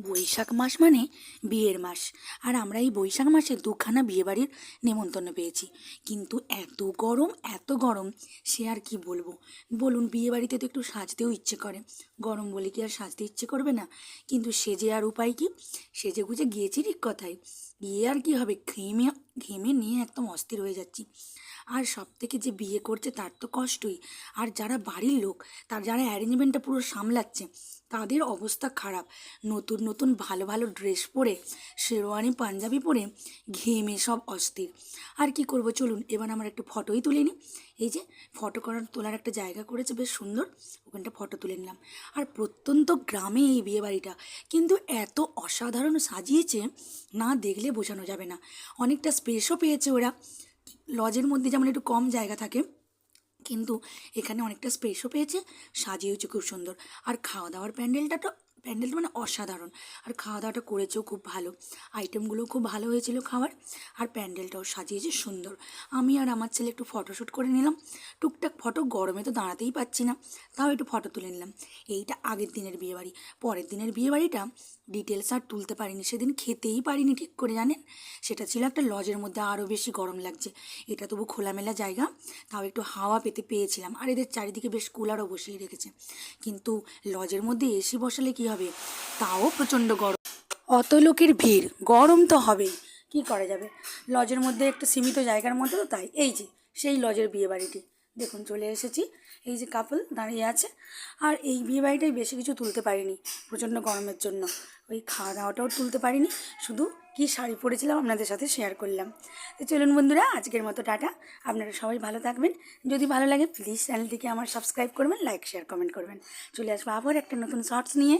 বৈশাখ মাস মানে বিয়ের মাস। আর আমরা এই বৈশাখ মাসে দুখানা বিয়েবাড়ির নেমন্তন্ন পেয়েছি। কিন্তু এত গরম এত গরম, সে আর কি বলব? বলুন, বিয়েবাড়িতে তো একটু সাজতেও ইচ্ছে করে। গরম বলে কি আর সাজতে ইচ্ছে করবে না? কিন্তু সেজে আর উপায় কি? সেজে গুজে গিয়েছি ঠিক কথাই। বিয়ে আর কি হবে? ঘেমে ঘেমে নিয়ে একদম অস্থির হয়ে যাচ্ছি। আর সব থেকে যে বিয়ে করছে তার তো কষ্টই। আর যারা বাড়ির লোক, তার যারা অ্যারেঞ্জমেন্টটা পুরো সামলাচ্ছে, তাদের অবস্থা খারাপ। নতুন নতুন ভালো ভালো ড্রেস পরে, শেরওয়ানি পাঞ্জাবি পরে ঘেমে সব অস্থির। আর কি করব চলুন, এবার আমার একটু ফটোই তুলে নিই। এই যে, ফটো করার, তোলার একটা জায়গা করেছে, বেশ সুন্দর। ওখানটা ফটো তুলে নিলাম। আর প্রত্যন্ত গ্রামে এই বিয়েবাড়িটা। কিন্তু এত অসাধারণ সাজিয়েছে, না দেখলে বোঝানো যাবে না। অনেকটা স্পেসও পেয়েছে ওরা। লজের মধ্যে যেমন একটু কম জায়গা থাকে, কিন্তু এখানে অনেকটা স্পেসও পেয়েছে। সাজিয়েছে খুব সুন্দর। আর খাওয়া দাওয়ার প্যান্ডেলটা তো প্যান্ডেলটা মানে অসাধারণ। আর খাওয়া দাওয়াটা করেছেও খুব ভালো। আইটেমগুলোও খুব ভালো হয়েছিল খাওয়ার। আর প্যান্ডেলটাও সাজিয়েছে সুন্দর। আমি আর আমার ছেলে একটু ফটোশ্যুট করে নিলাম। টুকটাক ফটো গরমে তো দাঁড়াতেই পাচ্ছি না। তাও একটু ফটো তুলে নিলাম। এইটা আগের দিনের বিয়েবাড়ি। পরের দিনের বিয়েবাড়িটা ডিটেলস আর তুলতে পারিনি। সেদিন খেতেই পারিনি ঠিক করে, জানেন? সেটা ছিল একটা লজের মধ্যে আরও বেশি গরম লাগছে। এটা তবু খোলামেলা জায়গা। তাও একটু হাওয়া পেতে পেয়েছিলাম। আর এদের চারিদিকে বেশ কুলারও বসিয়ে রেখেছে। কিন্তু লজের মধ্যে এসি বসালে কি হবে। তাও প্রচণ্ড গরম। অত লোকের ভিড়, গরম তো হবেই। কি করা যাবে? লজের মধ্যে একটা সীমিত জায়গার মধ্যে তো তাই। এই যে, সেই লজের বিয়ে বাড়িটি দেখুন, চলে এসেছি। এই যে কাপল দাঁড়িয়ে আছে। আর এই বিয়ে বাড়িটাই বেশি কিছু তুলতে পারিনি, প্রচণ্ড গরমের জন্য। ওই খাওয়া দাওয়াটাও তুলতে পারিনি। শুধু কি শাড়ি পরেছিলাম আপনাদের সাথে শেয়ার করলাম। তো চলুন বন্ধুরা, আজকের মতো টাটা। আপনারা সবাই ভালো থাকবেন। যদি ভালো লাগে প্লিজ চ্যানেলটিকে আমার সাবস্ক্রাইব করবেন লাইক শেয়ার কমেন্ট করবেন। চলে আসব আবার একটা নতুন শর্টস নিয়ে।